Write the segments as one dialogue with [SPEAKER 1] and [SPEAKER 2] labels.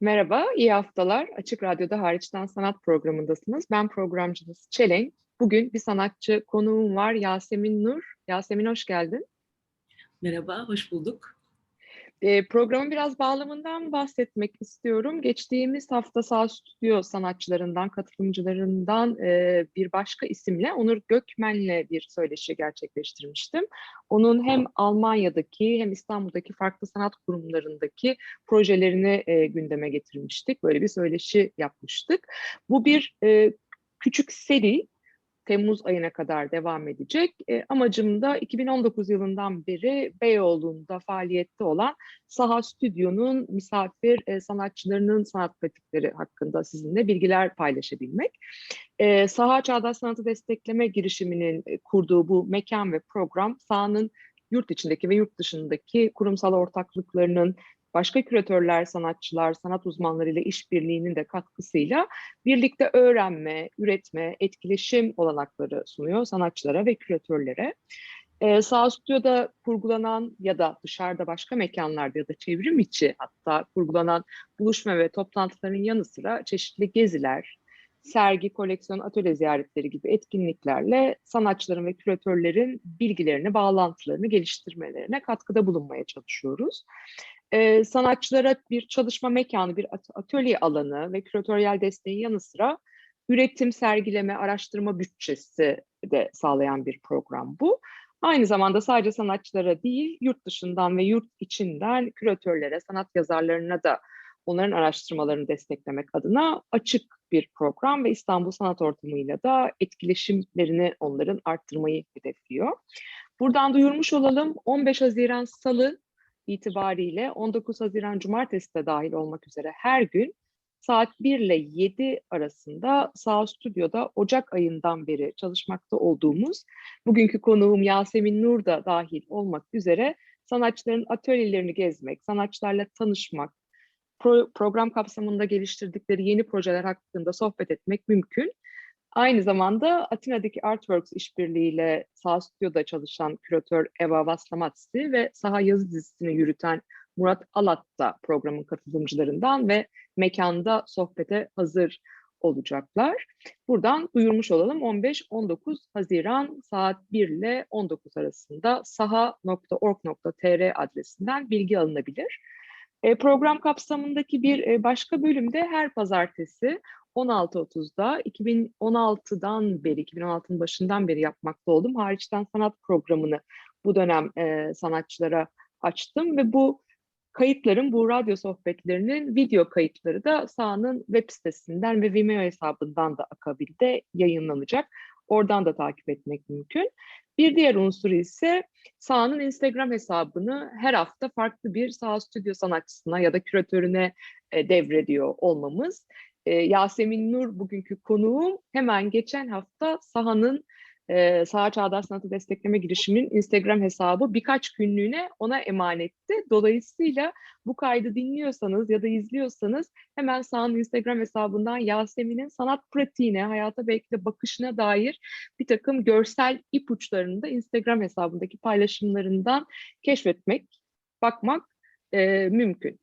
[SPEAKER 1] Merhaba, iyi haftalar. Açık Radyo'da Hariçten Sanat programındasınız. Ben programcınız Çelenk. Bugün bir sanatçı konuğum var, Yasemin Nur. Yasemin hoş geldin.
[SPEAKER 2] Merhaba, hoş bulduk.
[SPEAKER 1] E, programın biraz bağlamından bahsetmek istiyorum. Geçtiğimiz hafta Sağ Stüdyo sanatçılarından, katılımcılarından e, bir başka isimle Onur Gökmen'le bir söyleşi gerçekleştirmiştim. Onun hem Almanya'daki hem İstanbul'daki farklı sanat kurumlarındaki projelerini e, gündeme getirmiştik. Böyle bir söyleşi yapmıştık. Bu bir e, küçük seri Temmuz ayına kadar devam edecek. E, amacım da 2019 yılından beri Beyoğlu'nda faaliyette olan Saha Stüdyo'nun misafir e, sanatçılarının sanat pratikleri hakkında sizinle bilgiler paylaşabilmek. E, Saha Çağdaş Sanatı Destekleme girişiminin e, kurduğu bu mekan ve program sahanın yurt içindeki ve yurt dışındaki kurumsal ortaklıklarının başka küratörler, sanatçılar, sanat uzmanlarıyla işbirliğinin de katkısıyla birlikte öğrenme, üretme, etkileşim olanakları sunuyor sanatçılara ve küratörlere. Ee, Sağ Stüdyo'da kurgulanan ya da dışarıda başka mekanlarda ya da çevrim içi hatta kurgulanan buluşma ve toplantıların yanı sıra çeşitli geziler, sergi, koleksiyon, atölye ziyaretleri gibi etkinliklerle sanatçıların ve küratörlerin bilgilerini, bağlantılarını geliştirmelerine katkıda bulunmaya çalışıyoruz e, sanatçılara bir çalışma mekanı, bir atölye alanı ve küratöryel desteğin yanı sıra üretim, sergileme, araştırma bütçesi de sağlayan bir program bu. Aynı zamanda sadece sanatçılara değil, yurt dışından ve yurt içinden küratörlere, sanat yazarlarına da onların araştırmalarını desteklemek adına açık bir program ve İstanbul Sanat Ortamı'yla da etkileşimlerini onların arttırmayı hedefliyor. Buradan duyurmuş olalım 15 Haziran Salı itibariyle 19 Haziran Cumartesi de dahil olmak üzere her gün saat 1 ile 7 arasında Sağ Stüdyo'da Ocak ayından beri çalışmakta olduğumuz bugünkü konuğum Yasemin Nur da dahil olmak üzere sanatçıların atölyelerini gezmek, sanatçılarla tanışmak, pro program kapsamında geliştirdikleri yeni projeler hakkında sohbet etmek mümkün. Aynı zamanda Atina'daki Artworks işbirliğiyle Sağ Stüdyo'da çalışan küratör Eva Vaslamatsi ve Saha Yazı dizisini yürüten Murat Alat da programın katılımcılarından ve mekanda sohbete hazır olacaklar. Buradan duyurmuş olalım 15-19 Haziran saat 1 ile 19 arasında saha.org.tr adresinden bilgi alınabilir. E, program kapsamındaki bir e, başka bölümde her pazartesi 16.30'da 2016'dan beri, 2016'nın başından beri yapmakta oldum. Hariçten sanat programını bu dönem e, sanatçılara açtım ve bu kayıtların, bu radyo sohbetlerinin video kayıtları da sahanın web sitesinden ve Vimeo hesabından da akabilde yayınlanacak. Oradan da takip etmek mümkün. Bir diğer unsur ise sahanın Instagram hesabını her hafta farklı bir saha stüdyo sanatçısına ya da küratörüne e, devrediyor olmamız. E, Yasemin Nur bugünkü konuğum. Hemen geçen hafta sahanın e, Saha Çağdaş Sanatı Destekleme girişiminin Instagram hesabı birkaç günlüğüne ona emanetti. Dolayısıyla bu kaydı dinliyorsanız ya da izliyorsanız hemen sahanın Instagram hesabından Yasemin'in sanat pratiğine, hayata belki de bakışına dair bir takım görsel ipuçlarını da Instagram hesabındaki paylaşımlarından keşfetmek, bakmak e, mümkün.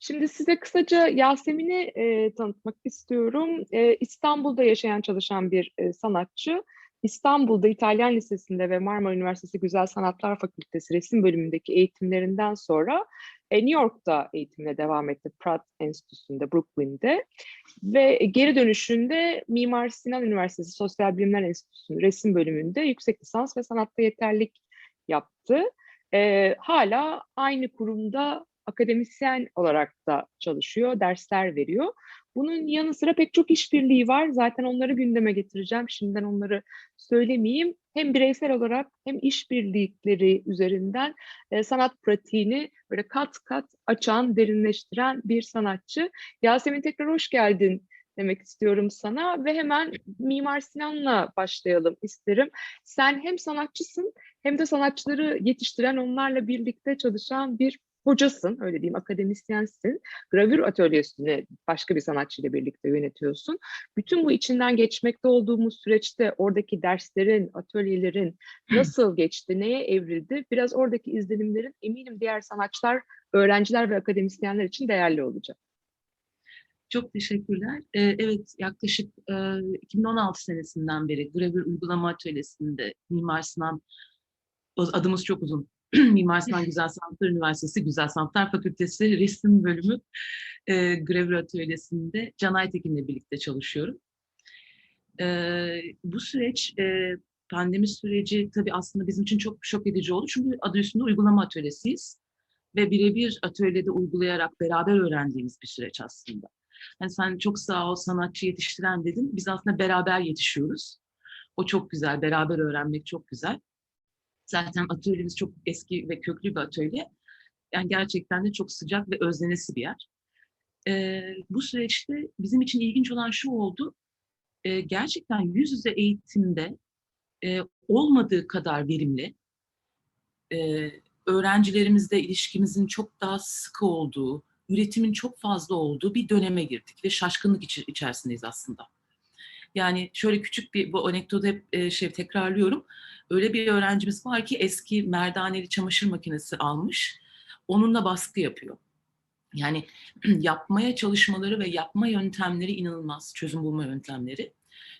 [SPEAKER 1] Şimdi size kısaca Yasemin'i e, tanıtmak istiyorum. E, İstanbul'da yaşayan çalışan bir e, sanatçı. İstanbul'da İtalyan Lisesi'nde ve Marmara Üniversitesi Güzel Sanatlar Fakültesi resim bölümündeki eğitimlerinden sonra e, New York'ta eğitimine devam etti. Pratt Enstitüsü'nde, Brooklyn'de. Ve geri dönüşünde Mimar Sinan Üniversitesi Sosyal Bilimler Enstitüsü'nün resim bölümünde yüksek lisans ve sanatta yeterlik yaptı. E, hala aynı kurumda akademisyen olarak da çalışıyor, dersler veriyor. Bunun yanı sıra pek çok işbirliği var. Zaten onları gündeme getireceğim. Şimdiden onları söylemeyeyim. Hem bireysel olarak hem işbirlikleri üzerinden e, sanat pratiğini böyle kat kat açan, derinleştiren bir sanatçı. Yasemin tekrar hoş geldin demek istiyorum sana ve hemen Mimar Sinan'la başlayalım isterim. Sen hem sanatçısın hem de sanatçıları yetiştiren, onlarla birlikte çalışan bir hocasın, öyle diyeyim, akademisyensin. Gravür atölyesini başka bir sanatçıyla birlikte yönetiyorsun. Bütün bu içinden geçmekte olduğumuz süreçte oradaki derslerin, atölyelerin nasıl geçti, neye evrildi? Biraz oradaki izlenimlerin eminim diğer sanatçılar, öğrenciler ve akademisyenler için değerli olacak.
[SPEAKER 2] Çok teşekkürler. Ee, evet, yaklaşık e, 2016 senesinden beri Gravür Uygulama Atölyesi'nde Mimar Sinan, adımız çok uzun, Mimar Sinan Güzel Sanatlar Üniversitesi Güzel Sanatlar Fakültesi Resim Bölümü e, Gravür Atölyesi'nde Can Aytekin'le birlikte çalışıyorum. Ee, bu süreç, e, pandemi süreci tabii aslında bizim için çok şok edici oldu. Çünkü adı üstünde uygulama atölyesiyiz ve birebir atölyede uygulayarak beraber öğrendiğimiz bir süreç aslında. Yani sen çok sağ ol sanatçı yetiştiren dedin. Biz aslında beraber yetişiyoruz. O çok güzel. Beraber öğrenmek çok güzel. Zaten atölyemiz çok eski ve köklü bir atölye. Yani gerçekten de çok sıcak ve özlenesi bir yer. Ee, bu süreçte bizim için ilginç olan şu oldu. Ee, gerçekten yüz yüze eğitimde e, olmadığı kadar verimli, e, öğrencilerimizle ilişkimizin çok daha sıkı olduğu, üretimin çok fazla olduğu bir döneme girdik ve şaşkınlık içi, içerisindeyiz aslında. Yani şöyle küçük bir bu anekdotu hep e, şey tekrarlıyorum. Öyle bir öğrencimiz var ki eski merdaneli çamaşır makinesi almış. Onunla baskı yapıyor. Yani yapmaya çalışmaları ve yapma yöntemleri inanılmaz çözüm bulma yöntemleri.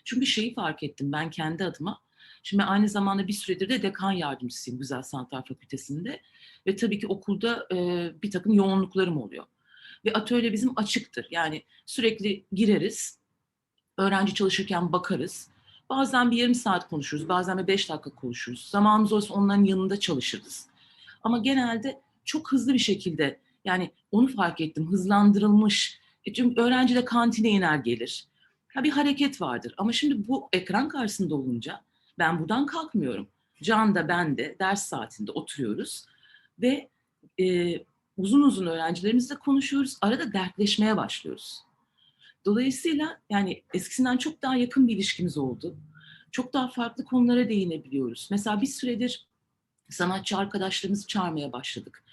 [SPEAKER 2] Çünkü şeyi fark ettim ben kendi adıma. Şimdi aynı zamanda bir süredir de dekan yardımcısıyım Güzel Sanatlar Fakültesi'nde. Ve tabii ki okulda e, bir takım yoğunluklarım oluyor. Ve atölye bizim açıktır. Yani sürekli gireriz, öğrenci çalışırken bakarız. Bazen bir yarım saat konuşuruz, bazen bir beş dakika konuşuruz. Zamanımız olursa onların yanında çalışırız. Ama genelde çok hızlı bir şekilde, yani onu fark ettim, hızlandırılmış. E çünkü öğrenci de kantine iner gelir. Ha bir hareket vardır. Ama şimdi bu ekran karşısında olunca ben buradan kalkmıyorum. Can da ben de ders saatinde oturuyoruz ve e, uzun uzun öğrencilerimizle konuşuyoruz. Arada dertleşmeye başlıyoruz. Dolayısıyla yani eskisinden çok daha yakın bir ilişkimiz oldu. Çok daha farklı konulara değinebiliyoruz. Mesela bir süredir sanatçı arkadaşlarımızı çağırmaya başladık.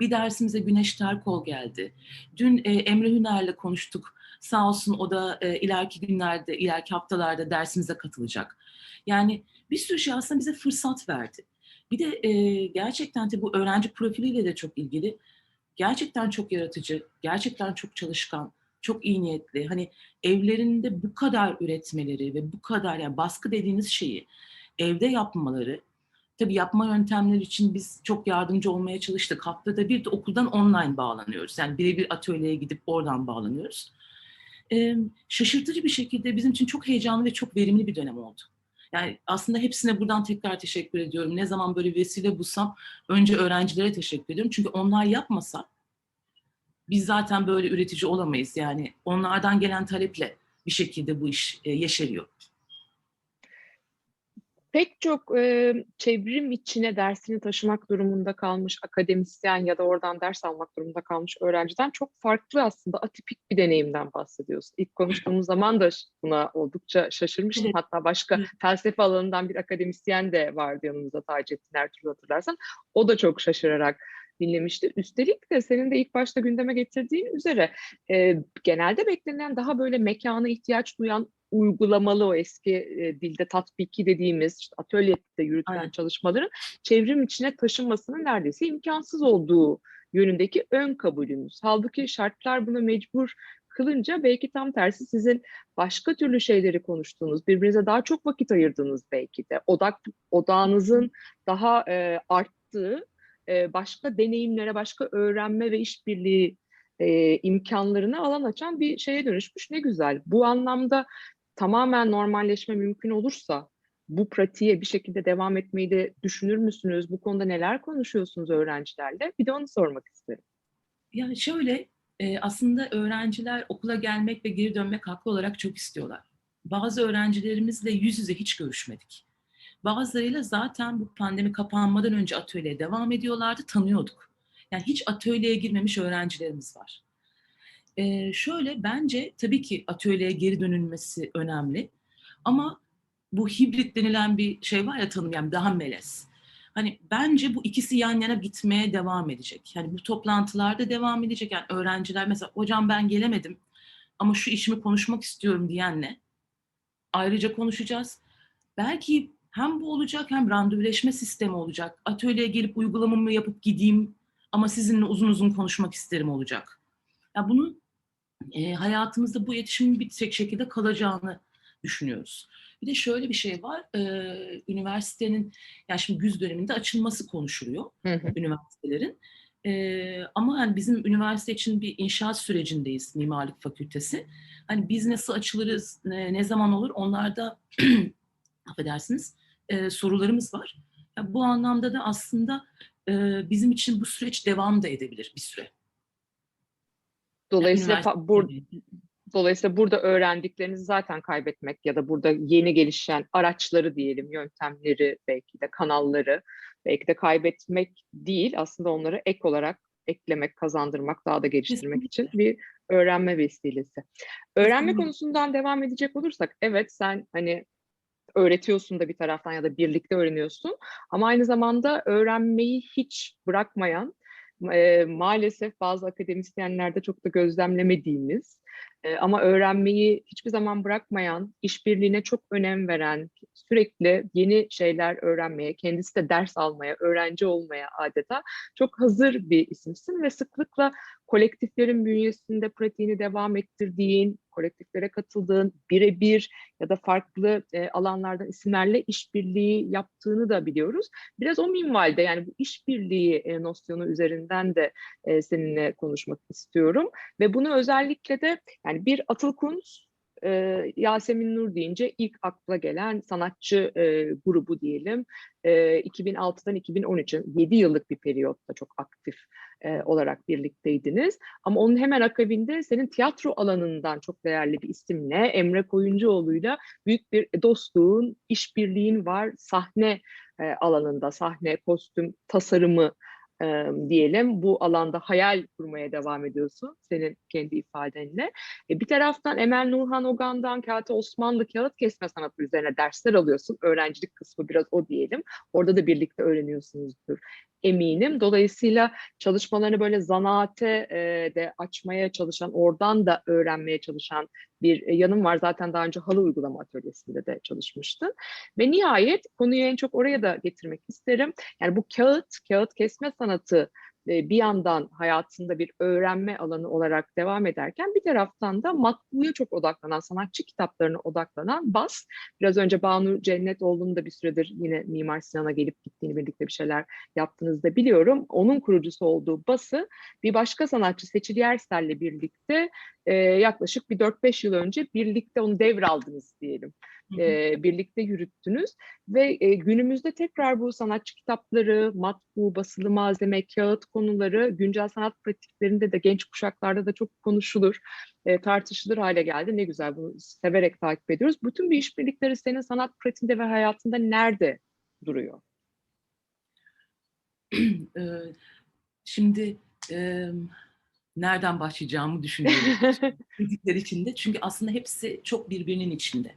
[SPEAKER 2] Bir dersimize Güneş Terkol geldi. Dün e, Emre Hüner'le konuştuk. Sağ olsun o da e, ileriki günlerde, ileriki haftalarda dersimize katılacak. Yani bir sürü şey aslında bize fırsat verdi. Bir de e, gerçekten de bu öğrenci profiliyle de çok ilgili. Gerçekten çok yaratıcı, gerçekten çok çalışkan, çok iyi niyetli. Hani evlerinde bu kadar üretmeleri ve bu kadar yani baskı dediğiniz şeyi evde yapmaları Tabii yapma yöntemleri için biz çok yardımcı olmaya çalıştık. Haftada bir de okuldan online bağlanıyoruz. Yani birebir atölyeye gidip oradan bağlanıyoruz. Ee, şaşırtıcı bir şekilde bizim için çok heyecanlı ve çok verimli bir dönem oldu. Yani aslında hepsine buradan tekrar teşekkür ediyorum. Ne zaman böyle vesile bulsam önce öğrencilere teşekkür ediyorum. Çünkü onlar yapmasa biz zaten böyle üretici olamayız. Yani onlardan gelen taleple bir şekilde bu iş e, yeşeriyor.
[SPEAKER 1] Pek çok e, çevrim içine dersini taşımak durumunda kalmış akademisyen ya da oradan ders almak durumunda kalmış öğrenciden çok farklı aslında atipik bir deneyimden bahsediyorsun. İlk konuştuğumuz zaman da buna oldukça şaşırmıştım. Hatta başka felsefe alanından bir akademisyen de vardı yanımızda Taceddin Ertuğrul hatırlarsan. O da çok şaşırarak dinlemişti. Üstelik de senin de ilk başta gündeme getirdiğin üzere e, genelde beklenen daha böyle mekana ihtiyaç duyan uygulamalı o eski e, dilde tatbiki dediğimiz işte atölyede yürütülen
[SPEAKER 2] Aynen.
[SPEAKER 1] çalışmaların çevrim içine taşınmasının neredeyse imkansız olduğu yönündeki ön kabulümüz. Halbuki şartlar buna mecbur kılınca belki tam tersi sizin başka türlü şeyleri konuştuğunuz, birbirinize daha çok vakit ayırdığınız belki de odak odağınızın daha e, arttığı e, başka deneyimlere, başka öğrenme ve işbirliği e, imkanlarına alan açan bir şeye dönüşmüş. Ne güzel. Bu anlamda tamamen normalleşme mümkün olursa bu pratiğe bir şekilde devam etmeyi de düşünür müsünüz? Bu konuda neler konuşuyorsunuz öğrencilerle? Bir de onu sormak isterim.
[SPEAKER 2] Yani şöyle e, aslında öğrenciler okula gelmek ve geri dönmek haklı olarak çok istiyorlar. Bazı öğrencilerimizle yüz yüze hiç görüşmedik. Bazılarıyla zaten bu pandemi kapanmadan önce atölyeye devam ediyorlardı, tanıyorduk. Yani hiç atölyeye girmemiş öğrencilerimiz var. Ee, şöyle bence tabii ki atölyeye geri dönülmesi önemli. Ama bu hibrit denilen bir şey var ya tanım yani daha melez. Hani bence bu ikisi yan yana gitmeye devam edecek. Yani bu toplantılarda devam edecek. Yani öğrenciler mesela hocam ben gelemedim ama şu işimi konuşmak istiyorum diyenle ayrıca konuşacağız. Belki hem bu olacak hem randevuleşme sistemi olacak. Atölyeye gelip uygulamamı yapıp gideyim ama sizinle uzun uzun konuşmak isterim olacak. Ya bunu e, hayatımızda bu iletişimin bir tek şekilde kalacağını düşünüyoruz. Bir de şöyle bir şey var, e, üniversitenin, yani şimdi güz döneminde açılması konuşuluyor
[SPEAKER 1] Hı hı.
[SPEAKER 2] üniversitelerin. E, ama hani bizim üniversite için bir inşaat sürecindeyiz mimarlık fakültesi. Hani biz nasıl açılırız, ne, ne zaman olur onlarda affedersiniz e, sorularımız var. Ya bu anlamda da aslında e, bizim için bu süreç devam da edebilir bir süre.
[SPEAKER 1] Dolayısıyla fa- bur- dolayısıyla burada öğrendiklerinizi zaten kaybetmek ya da burada yeni gelişen araçları diyelim, yöntemleri, belki de kanalları belki de kaybetmek değil, aslında onları ek olarak eklemek, kazandırmak, daha da geliştirmek için bir öğrenme vesilesi. Öğrenme
[SPEAKER 2] Kesinlikle.
[SPEAKER 1] konusundan devam edecek olursak, evet sen hani öğretiyorsun da bir taraftan ya da birlikte öğreniyorsun. Ama aynı zamanda öğrenmeyi hiç bırakmayan, e, maalesef bazı akademisyenlerde çok da gözlemlemediğimiz e, ama öğrenmeyi hiçbir zaman bırakmayan, işbirliğine çok önem veren, sürekli yeni şeyler öğrenmeye, kendisi de ders almaya, öğrenci olmaya adeta çok hazır bir isimsin ve sıklıkla kolektiflerin bünyesinde pratiğini devam ettirdiğin, kolektiflere katıldığın, birebir ya da farklı e, alanlardan isimlerle işbirliği yaptığını da biliyoruz. Biraz o minvalde yani bu işbirliği e, nosyonu üzerinden de e, seninle konuşmak istiyorum. Ve bunu özellikle de yani bir Atıl Kunz, e, Yasemin Nur deyince ilk akla gelen sanatçı e, grubu diyelim. E, 2006'dan 2013'e 7 yıllık bir periyotta çok aktif e, olarak birlikteydiniz. Ama onun hemen akabinde senin tiyatro alanından çok değerli bir isimle Emre Koyuncuoğlu'yla büyük bir dostluğun, işbirliğin var sahne e, alanında, sahne, kostüm, tasarımı e, diyelim. Bu alanda hayal kurmaya devam ediyorsun senin kendi ifadenle. E, bir taraftan Emel Nurhan Ogan'dan Kağıt Osmanlı kağıt kesme sanatı üzerine dersler alıyorsun. Öğrencilik kısmı biraz o diyelim. Orada da birlikte öğreniyorsunuzdur eminim. Dolayısıyla çalışmalarını böyle zanaate e, de açmaya çalışan, oradan da öğrenmeye çalışan bir e, yanım var. Zaten daha önce halı uygulama atölyesinde de çalışmıştın. Ve nihayet konuyu en çok oraya da getirmek isterim. Yani bu kağıt, kağıt kesme sanatı bir yandan hayatında bir öğrenme alanı olarak devam ederken bir taraftan da matbuya çok odaklanan, sanatçı kitaplarına odaklanan BAS. Biraz önce Banu Cennetoğlu'nun da bir süredir yine Mimar Sinan'a gelip gittiğini birlikte bir şeyler yaptığınızı da biliyorum. Onun kurucusu olduğu BAS'ı bir başka sanatçı Seçil Yersel'le birlikte e, yaklaşık bir 4-5 yıl önce birlikte onu devraldınız diyelim. E, birlikte yürüttünüz ve e, günümüzde tekrar bu sanatçı kitapları, matbu, basılı malzeme, kağıt konuları güncel sanat pratiklerinde de genç kuşaklarda da çok konuşulur, e, tartışılır hale geldi. Ne güzel bunu severek takip ediyoruz. Bütün bu işbirlikleri senin sanat pratiğinde ve hayatında nerede duruyor?
[SPEAKER 2] Şimdi eee, nereden başlayacağımı düşünüyorum dedikler içinde. Çünkü aslında hepsi çok birbirinin içinde.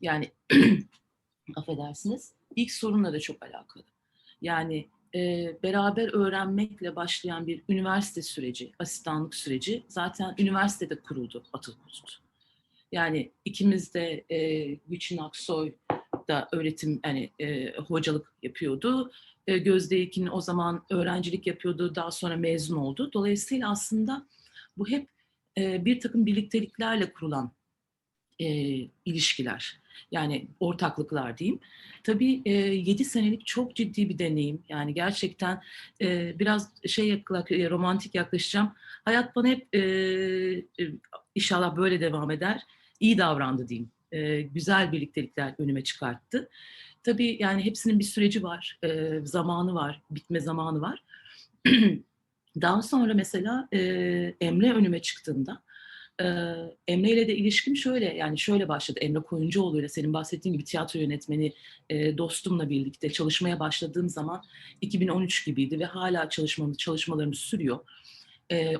[SPEAKER 2] Yani affedersiniz. İlk sorunla da çok alakalı. Yani e, beraber öğrenmekle başlayan bir üniversite süreci, asistanlık süreci zaten üniversitede kuruldu Atıl Kurt. Yani ikimiz de e, Gülçin Aksoy da öğretim, yani e, hocalık yapıyordu. E, Gözde Ekin o zaman öğrencilik yapıyordu, daha sonra mezun oldu. Dolayısıyla aslında bu hep e, bir takım birlikteliklerle kurulan e, ilişkiler. Yani ortaklıklar diyeyim. Tabii e, 7 senelik çok ciddi bir deneyim. Yani gerçekten e, biraz şey yakla- romantik yaklaşacağım. Hayat bana hep e, e, inşallah böyle devam eder. İyi davrandı diyeyim. E, güzel birliktelikler önüme çıkarttı. Tabii yani hepsinin bir süreci var, e, zamanı var, bitme zamanı var. Daha sonra mesela e, Emre önüme çıktığında Emre ile de ilişkim şöyle yani şöyle başladı. Emre Koyuncuoğlu ile senin bahsettiğin gibi tiyatro yönetmeni dostumla birlikte çalışmaya başladığım zaman 2013 gibiydi ve hala çalışmamız çalışmalarımız sürüyor.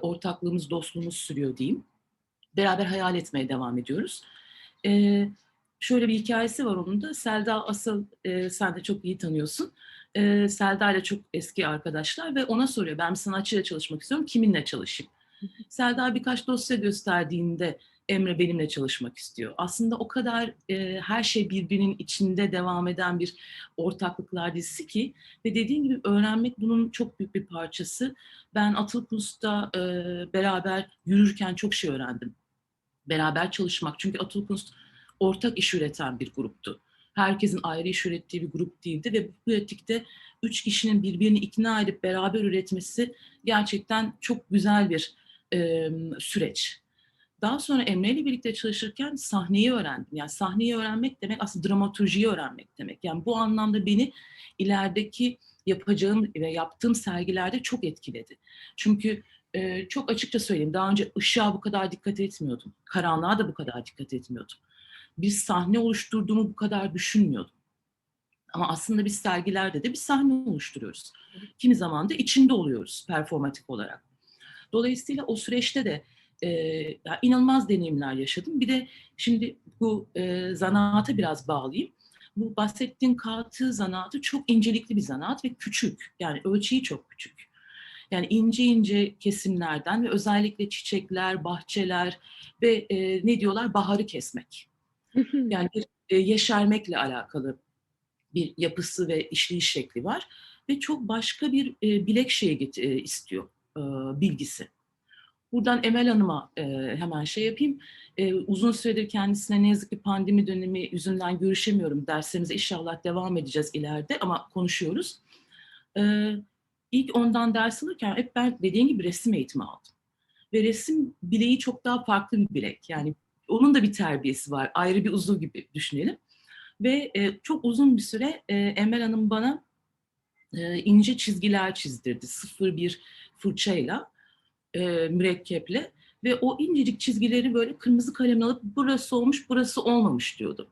[SPEAKER 2] Ortaklığımız, dostluğumuz sürüyor diyeyim. Beraber hayal etmeye devam ediyoruz. Şöyle bir hikayesi var onun da. Selda Asıl sen de çok iyi tanıyorsun. Selda ile çok eski arkadaşlar ve ona soruyor ben bir sanatçıyla çalışmak istiyorum kiminle çalışayım? Selda birkaç dosya gösterdiğinde Emre benimle çalışmak istiyor. Aslında o kadar e, her şey birbirinin içinde devam eden bir ortaklıklar dizisi ki ve dediğim gibi öğrenmek bunun çok büyük bir parçası. Ben Atıl Kunst'ta e, beraber yürürken çok şey öğrendim. Beraber çalışmak. Çünkü Atıl Kunst ortak iş üreten bir gruptu. Herkesin ayrı iş ürettiği bir grup değildi ve bu pratikte üç kişinin birbirini ikna edip beraber üretmesi gerçekten çok güzel bir e, süreç. Daha sonra Emre ile birlikte çalışırken sahneyi öğrendim. Yani sahneyi öğrenmek demek aslında dramaturjiyi öğrenmek demek. Yani bu anlamda beni ilerideki yapacağım ve yaptığım sergilerde çok etkiledi. Çünkü e, çok açıkça söyleyeyim daha önce ışığa bu kadar dikkat etmiyordum. Karanlığa da bu kadar dikkat etmiyordum. Bir sahne oluşturduğumu bu kadar düşünmüyordum. Ama aslında biz sergilerde de bir sahne oluşturuyoruz. Kimi zaman da içinde oluyoruz performatif olarak. Dolayısıyla o süreçte de e, ya inanılmaz deneyimler yaşadım. Bir de şimdi bu e, zanaata biraz bağlayayım. Bu bahsettiğin kağıtı zanaatı çok incelikli bir zanaat ve küçük. Yani ölçeği çok küçük. Yani ince ince kesimlerden ve özellikle çiçekler, bahçeler ve e, ne diyorlar baharı kesmek. Yani bir e, yeşermekle alakalı bir yapısı ve işleyiş şekli var ve çok başka bir e, bilek şeyi e, istiyor e, bilgisi. Buradan Emel Hanım'a e, hemen şey yapayım. E, uzun süredir kendisine ne yazık ki pandemi dönemi yüzünden görüşemiyorum. Derslerimize inşallah devam edeceğiz ileride ama konuşuyoruz. E, ilk ondan ders alırken hep ben dediğim gibi resim eğitimi aldım. Ve resim bileği çok daha farklı bir bilek. Yani onun da bir terbiyesi var. Ayrı bir uzuv gibi düşünelim. Ve e, çok uzun bir süre e, Emel Hanım bana e, ince çizgiler çizdirdi. Sıfır bir fırçayla, e, mürekkeple. Ve o incecik çizgileri böyle kırmızı kalemle alıp burası olmuş, burası olmamış diyordu.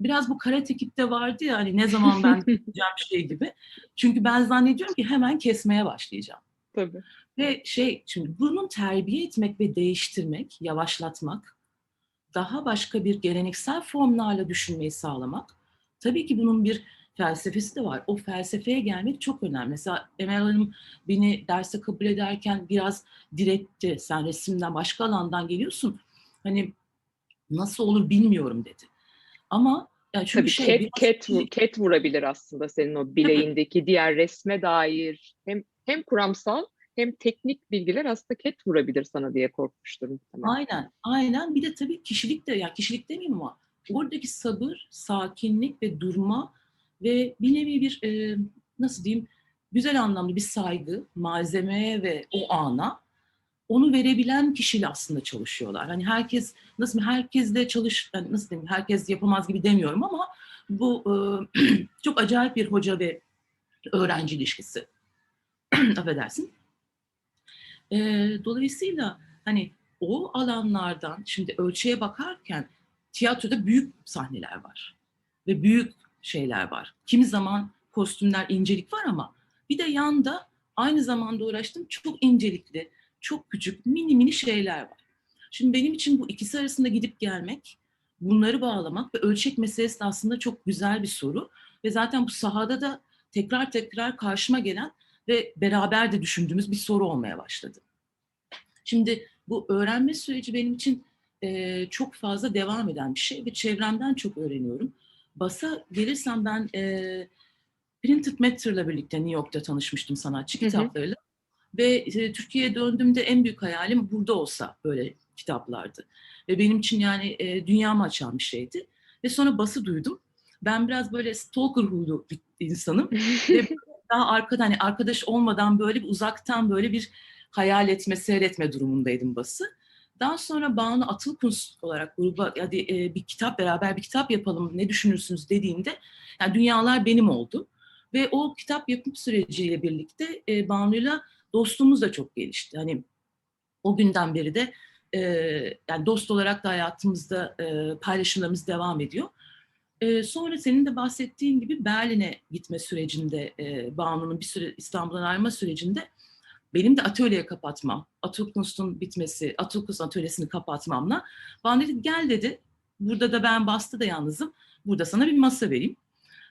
[SPEAKER 2] Biraz bu karate kipte vardı ya hani ne zaman ben yapacağım şey gibi. Çünkü ben zannediyorum ki hemen kesmeye başlayacağım.
[SPEAKER 1] Tabii.
[SPEAKER 2] Ve şey şimdi bunun terbiye etmek ve değiştirmek, yavaşlatmak, daha başka bir geleneksel formlarla düşünmeyi sağlamak. Tabii ki bunun bir felsefesi de var. O felsefeye gelmek çok önemli. Mesela Emel Hanım beni derse kabul ederken biraz diretti. Sen resimden başka alandan geliyorsun. Hani nasıl olur bilmiyorum dedi. Ama yani çünkü
[SPEAKER 1] Tabii
[SPEAKER 2] şey,
[SPEAKER 1] ket,
[SPEAKER 2] biraz-
[SPEAKER 1] ket, ket vurabilir aslında senin o bileğindeki diğer resme dair hem hem kuramsal hem teknik bilgiler aslında ket vurabilir sana diye korkmuştur muhtemelen.
[SPEAKER 2] Aynen, aynen. Bir de tabii kişilik de, yani kişilik demeyeyim ama oradaki sabır, sakinlik ve durma ve bir nevi bir e, nasıl diyeyim güzel anlamda bir saygı malzemeye ve o ana onu verebilen kişiyle aslında çalışıyorlar. Hani herkes nasıl herkesle çalış yani nasıl diyeyim herkes yapamaz gibi demiyorum ama bu e, çok acayip bir hoca ve öğrenci ilişkisi. Affedersin. E, dolayısıyla hani o alanlardan şimdi ölçüye bakarken tiyatroda büyük sahneler var ve büyük şeyler var. Kimi zaman kostümler incelik var ama bir de yanda aynı zamanda uğraştığım çok incelikli, çok küçük, mini mini şeyler var. Şimdi benim için bu ikisi arasında gidip gelmek, bunları bağlamak ve ölçek meselesi de aslında çok güzel bir soru. Ve zaten bu sahada da tekrar tekrar karşıma gelen ve beraber de düşündüğümüz bir soru olmaya başladı. Şimdi bu öğrenme süreci benim için e, çok fazla devam eden bir şey ve çevremden çok öğreniyorum. Basa gelirsem ben e, Printed Matter'la birlikte New York'ta tanışmıştım sanatçı
[SPEAKER 1] Hı hı.
[SPEAKER 2] kitaplarıyla. Ve e, Türkiye'ye döndüğümde en büyük hayalim burada olsa böyle kitaplardı. Ve benim için yani e, dünyamı açan bir şeydi. Ve sonra bası duydum. Ben biraz böyle stalker huylu bir insanım. ve daha arkada hani arkadaş olmadan böyle bir uzaktan böyle bir hayal etme, seyretme durumundaydım bası. Daha sonra Banu Atılkuns olarak gruba hadi e, bir kitap beraber bir kitap yapalım ne düşünürsünüz dediğinde yani dünyalar benim oldu. Ve o kitap yapım süreciyle birlikte e, Banu'yla dostluğumuz da çok gelişti. Hani o günden beri de e, yani dost olarak da hayatımızda e, paylaşımlarımız devam ediyor. E, sonra senin de bahsettiğin gibi Berlin'e gitme sürecinde e, Banu'nun bir süre İstanbul'dan ayrılma sürecinde benim de atölyeye kapatmam, Atılkunst'un bitmesi, Atılkunst atölyesini kapatmamla bana dedi gel dedi, burada da ben bastı da yalnızım, burada sana bir masa vereyim.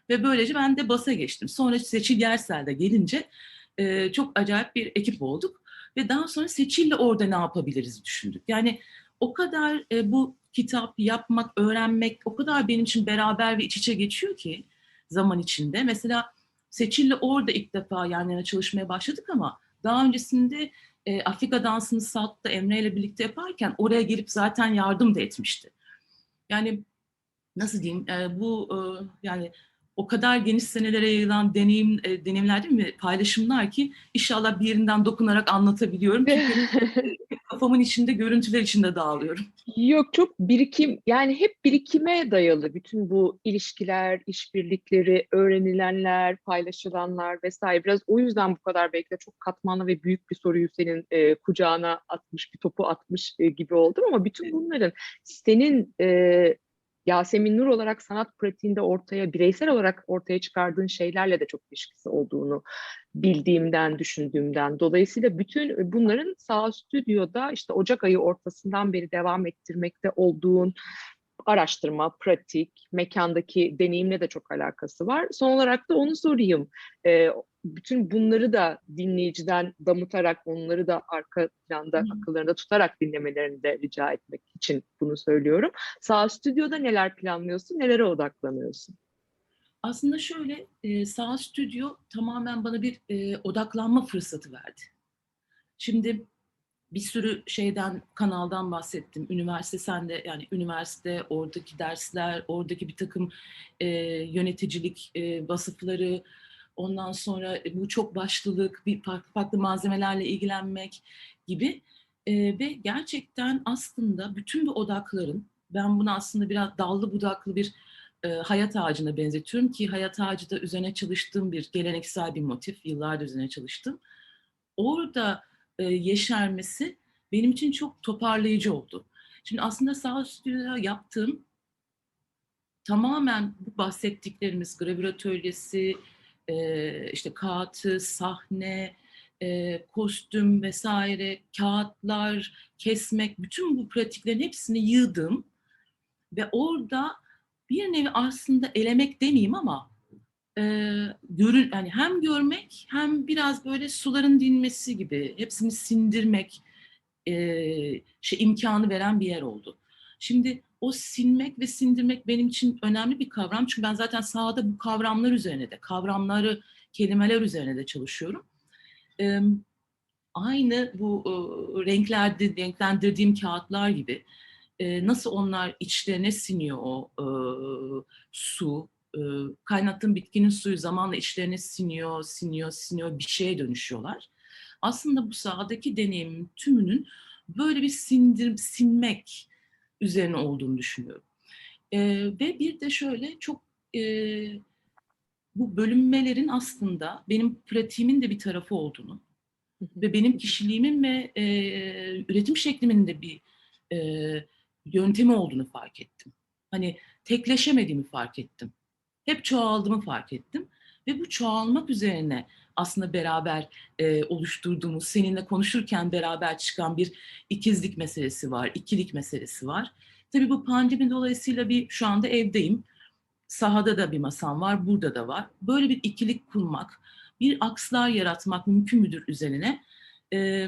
[SPEAKER 2] Ve böylece ben de basa geçtim. Sonra Seçil Yersel'de gelince e, çok acayip bir ekip olduk. Ve daha sonra Seçil'le orada ne yapabiliriz düşündük. Yani o kadar e, bu kitap yapmak, öğrenmek o kadar benim için beraber ve iç içe geçiyor ki zaman içinde. Mesela Seçil'le orada ilk defa yan yana çalışmaya başladık ama daha öncesinde e, Afrika dansını Salt'ta Emre ile birlikte yaparken oraya gelip zaten yardım da etmişti. Yani nasıl diyeyim e, bu e, yani o kadar geniş senelere yayılan deneyim e, deneyimler değil mi paylaşımlar ki inşallah bir yerinden dokunarak anlatabiliyorum. Çünkü kafamın içinde görüntüler içinde dağılıyorum.
[SPEAKER 1] Yok çok birikim yani hep birikime dayalı bütün bu ilişkiler, işbirlikleri, öğrenilenler, paylaşılanlar vesaire. Biraz o yüzden bu kadar belki de çok katmanlı ve büyük bir soruyu senin e, kucağına atmış, bir topu atmış e, gibi oldum ama bütün bunların senin e, Yasemin Nur olarak sanat pratiğinde ortaya, bireysel olarak ortaya çıkardığın şeylerle de çok ilişkisi olduğunu bildiğimden, düşündüğümden. Dolayısıyla bütün bunların sağ stüdyoda işte Ocak ayı ortasından beri devam ettirmekte olduğun araştırma, pratik, mekandaki deneyimle de çok alakası var. Son olarak da onu sorayım. Ee, bütün bunları da dinleyiciden damıtarak, onları da arka planda Hı. akıllarında tutarak dinlemelerini de rica etmek için bunu söylüyorum. Sağ stüdyoda neler planlıyorsun, nelere odaklanıyorsun?
[SPEAKER 2] Aslında şöyle, e, Sağ Stüdyo tamamen bana bir e, odaklanma fırsatı verdi. Şimdi bir sürü şeyden, kanaldan bahsettim. Üniversite sende, yani üniversite, oradaki dersler, oradaki bir takım e, yöneticilik e, vasıfları, ondan sonra bu çok başlılık, bir farklı farklı malzemelerle ilgilenmek gibi. E, ve gerçekten aslında bütün bu odakların, ben bunu aslında biraz dallı budaklı bir e, hayat ağacına benzetiyorum ki hayat ağacı da üzerine çalıştığım bir geleneksel bir motif, yıllardır üzerine çalıştım. Orada e, yeşermesi benim için çok toparlayıcı oldu. Şimdi aslında sağ stüdyoda yaptığım tamamen bu bahsettiklerimiz gravür atölyesi, e, işte kağıtı, sahne, e, kostüm vesaire, kağıtlar, kesmek, bütün bu pratiklerin hepsini yığdım ve orada bir nevi aslında elemek demeyeyim ama e, görün yani hem görmek hem biraz böyle suların dinmesi gibi hepsini sindirmek e, şey imkanı veren bir yer oldu. Şimdi o sinmek ve sindirmek benim için önemli bir kavram çünkü ben zaten sahada bu kavramlar üzerine de kavramları kelimeler üzerine de çalışıyorum. E, aynı bu e, renklerde renklendirdiğim kağıtlar gibi e, nasıl onlar içlerine siniyor o e, su, e, kaynattığım bitkinin suyu zamanla içlerine siniyor, siniyor, siniyor bir şeye dönüşüyorlar. Aslında bu sahadaki deneyimin tümünün böyle bir sindir, sinmek üzerine olduğunu düşünüyorum. E, ve bir de şöyle çok e, bu bölünmelerin aslında benim pratiğimin de bir tarafı olduğunu ve benim kişiliğimin ve e, üretim şeklimin de bir e, yöntemi olduğunu fark ettim. Hani tekleşemediğimi fark ettim hep çoğaldığımı fark ettim. Ve bu çoğalmak üzerine aslında beraber e, oluşturduğumuz, seninle konuşurken beraber çıkan bir ikizlik meselesi var, ikilik meselesi var. Tabii bu pandemi dolayısıyla bir şu anda evdeyim. Sahada da bir masam var, burada da var. Böyle bir ikilik kurmak, bir akslar yaratmak mümkün müdür üzerine? E,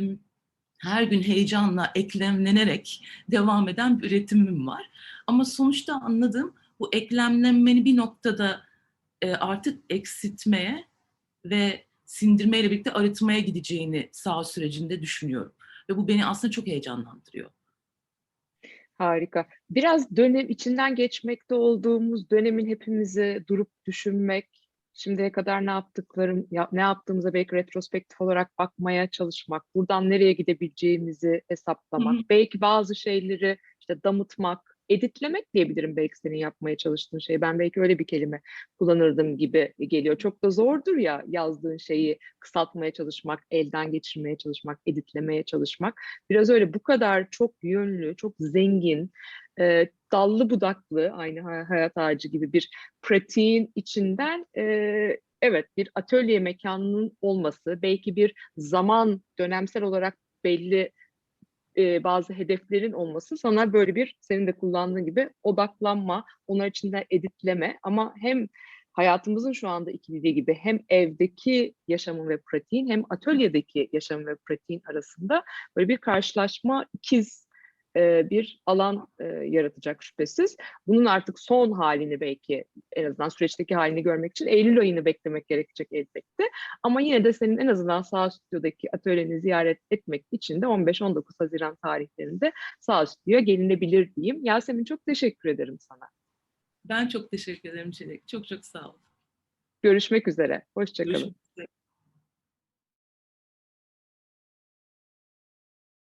[SPEAKER 2] her gün heyecanla eklemlenerek devam eden bir üretimim var. Ama sonuçta anladığım bu eklemlenmeni bir noktada e, artık eksiltmeye ve sindirmeyle birlikte arıtmaya gideceğini sağ sürecinde düşünüyorum. Ve bu beni aslında çok heyecanlandırıyor.
[SPEAKER 1] Harika. Biraz dönem içinden geçmekte olduğumuz dönemin hepimizi durup düşünmek, şimdiye kadar ne yaptıklarım, ne yaptığımıza belki retrospektif olarak bakmaya çalışmak, buradan nereye gidebileceğimizi hesaplamak, Hı-hı. belki bazı şeyleri işte damıtmak, editlemek diyebilirim belki senin yapmaya çalıştığın şey. Ben belki öyle bir kelime kullanırdım gibi geliyor. Çok da zordur ya yazdığın şeyi kısaltmaya çalışmak, elden geçirmeye çalışmak, editlemeye çalışmak. Biraz öyle bu kadar çok yönlü, çok zengin, e, dallı budaklı aynı hayat ağacı gibi bir pratiğin içinden e, evet bir atölye mekanının olması, belki bir zaman dönemsel olarak belli e, bazı hedeflerin olması sana böyle bir senin de kullandığın gibi odaklanma, onlar içinde editleme. Ama hem hayatımızın şu anda ikililiği gibi hem evdeki yaşamın ve pratiğin hem atölyedeki yaşamın ve pratiğin arasında böyle bir karşılaşma ikiz e, bir alan e, yaratacak şüphesiz. Bunun artık son halini belki en azından süreçteki halini görmek için Eylül ayını beklemek gerekecek elbette. Ama yine de senin en azından sağ stüdyodaki atölyeni ziyaret etmek için de 15-19 Haziran tarihlerinde sağ stüdyoya gelinebilir diyeyim. Yasemin çok teşekkür ederim sana.
[SPEAKER 2] Ben çok teşekkür ederim Çelik. Çok çok sağ ol.
[SPEAKER 1] Görüşmek üzere. Hoşçakalın.
[SPEAKER 2] Görüşmek